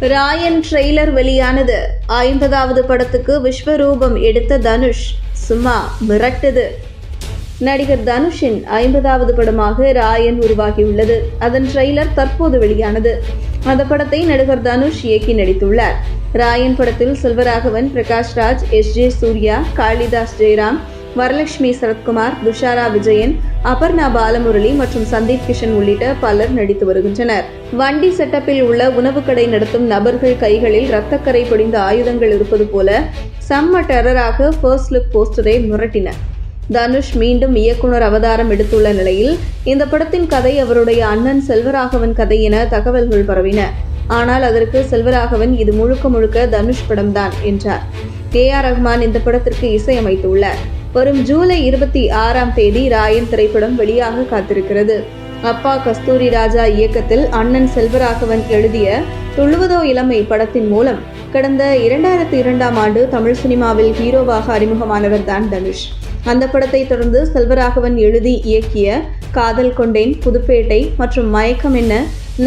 Rayan trailer வெளியானது. ஐம்பதாவது படத்துக்கு விஸ்வரூபம் எடுத்த தனுஷ் சும்மா மிரட்டுது நடிகர் தனுஷின் ஐம்பதாவது படமாக ராயன் உருவாகியுள்ளது. அதன் ட்ரெய்லர் தற்போது வெளியானது. அந்த படத்தை நடிகர் தனுஷ் இயக்கி நடித்துள்ளார். ராயன் படத்தில் செல்வராகவன் பிரகாஷ் ராஜ் எஸ் ஜே சூர்யா காளிதாஸ் ஜெயராம் வரலட்சுமி சரத்குமார் துஷாரா விஜயன் அபர்ணா பாலமுரளி மற்றும் சந்தீப் கிஷன் உள்ளிட்ட பலர் நடித்து வருகின்றனர். வண்டி செட்டப்பில் உள்ள உணவு கடை நடத்தும் நபர்கள் கைகளில் ரத்தக்கரை பொடிந்த ஆயுதங்கள் இருப்பது போல செம்ம டெரராக ஃபர்ஸ்ட் லுக் போஸ்டரை முரட்டினர். தனுஷ் மீண்டும் இயக்குனர் அவதாரம் எடுத்துள்ள நிலையில் இந்த படத்தின் கதை அவருடைய அண்ணன் செல்வராகவன் கதை என தகவல்கள் பரவின. ஆனால் அதற்கு செல்வராகவன் இது முழுக்க முழுக்க தனுஷ் படம்தான் என்றார். கே ஆர் ரஹ்மான் இந்த படத்திற்கு இசையமைத்துள்ளார். வரும் ஜூலை இருபத்தி ஆறாம் தேதி ராயன் திரைப்படம் வெளியாக காத்திருக்கிறது. அப்பா கஸ்தூரி ராஜா இயக்கத்தில் அண்ணன் செல்வராகவன் எழுதிய துள்ளுவதோ இளமை படத்தின் மூலம் கடந்த இரண்டாயிரத்தி இரண்டாம் ஆண்டு தமிழ் சினிமாவில் ஹீரோவாக அறிமுகமானவர் தான் தனுஷ். அந்த படத்தை தொடர்ந்து செல்வராகவன் எழுதி இயக்கிய காதல் கொண்டேன் புதுப்பேட்டை மற்றும் மயக்கம் என்ன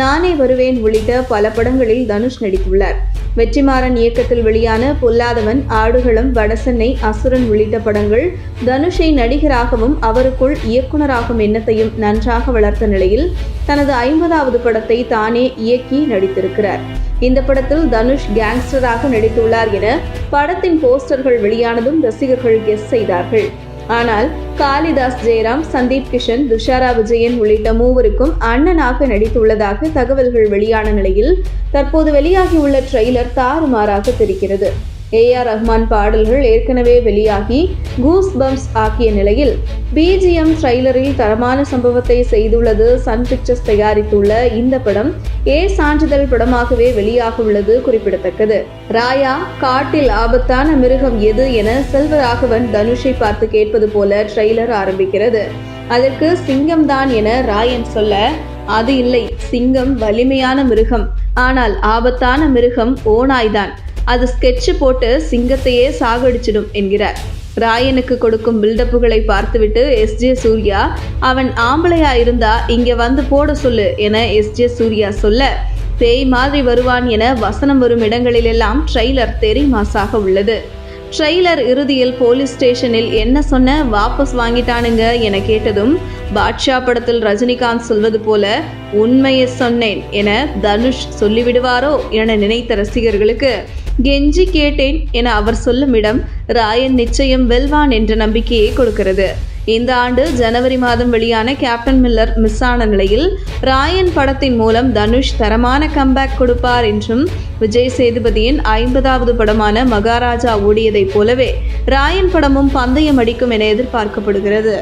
நானே வருவேன் உள்ளிட்ட பல படங்களில் தனுஷ் நடித்துள்ளார். வெற்றிமாறன் இயக்கத்தில் வெளியான பொல்லாதவன் ஆடுகளம் வடசென்னை அசுரன் உள்ளிட்ட படங்கள் தனுஷை நடிகராகவும் அவருக்குள் இயக்குனராகும் எண்ணத்தையும் நன்றாக வளர்த்த நிலையில் தனது ஐம்பதாவது படத்தை தானே இயக்கி நடித்திருக்கிறார். இந்த படத்தில் தனுஷ் கேங்ஸ்டராக நடித்துள்ளார் என படத்தின் போஸ்டர்கள் வெளியானதும் ரசிகர்கள் கெஸ் செய்தார்கள். ஆனால் காளிதாஸ் ஜெயராம் சந்தீப் கிஷன் துஷாரா விஜயன் உள்ளிட்ட மூவருக்கும் அண்ணனாக நடித்துள்ளதாக தகவல்கள் வெளியான நிலையில் தற்போது வெளியாகியுள்ள ட்ரெய்லர் தாறுமாறாக தெரிகிறது. ஏ ஆர் ரஹ்மான் பாடல்கள் ஏற்கனவே வெளியாகி கூஸ் பம்ப்ஸ் ஆக்கிய நிலையில் பிஜிஎம் ட்ரெய்லரில் தரமான சம்பவத்தை செய்துள்ளது சன் பிக்சர்ஸ் தயாரித்துள்ள இந்த படம் ஏ சான்றிதழ் படமாகவே வெளியாக உள்ளது குறிப்பிடத்தக்கது. ராயா காட்டில் ஆபத்தான மிருகம் எது என செல்வராகவன் தனுஷை பார்த்து கேட்பது போல ட்ரெய்லர் ஆரம்பிக்கிறது. அதற்கு சிங்கம் தான் என ராயன் சொல்ல அது இல்லை சிங்கம் வலிமையான மிருகம். ஆனால் ஆபத்தான மிருகம் ஓநாய்தான். அது ஸ்கெட்ச் போட்டு சிங்கத்தையே சாகடிச்சிடும் என்கிறார். ராயனுக்கு கொடுக்கும் பில்டப்புகளை பார்த்துவிட்டு எஸ் ஜே சூர்யா அவன் ஆம்பளையா இருந்தா இங்க வந்து போட சொல்லு என எஸ் ஜே சூர்யா சொல்ல பேய் மாதிரி வருவான் என வசனம் வரும் இடங்களிலெல்லாம் ட்ரெய்லர் தெரி மாசாக உள்ளது. ட்ரெய்லர் இறுதியில் போலீஸ் ஸ்டேஷனில் என்ன சொன்ன வாபஸ் வாங்கிட்டானுங்க என கேட்டதும் பாட்ஷா படத்தில் ரஜினிகாந்த் சொல்வது போல உண்மையை சொன்னேன் என தனுஷ் சொல்லிவிடுவாரோ என நினைத்த ரசிகர்களுக்கு கெஞ்சி கேட்டேன் என அவர் சொல்லும் இடம் ராயன் நிச்சயம் வெல்வான் என்ற நம்பிக்கையை கொடுக்கிறது. இந்த ஆண்டு ஜனவரி மாதம் வெளியான கேப்டன் மில்லர் மிஸ் ஆன நிலையில் ராயன் படத்தின் மூலம் தனுஷ் தரமான கம்பேக் கொடுப்பார் என்றும் விஜய் சேதுபதியின் ஐம்பதாவது படமான மகாராஜா ஓடியதைப் போலவே ராயன் படமும் பந்தயம் அடிக்கும் என எதிர்பார்க்கப்படுகிறது.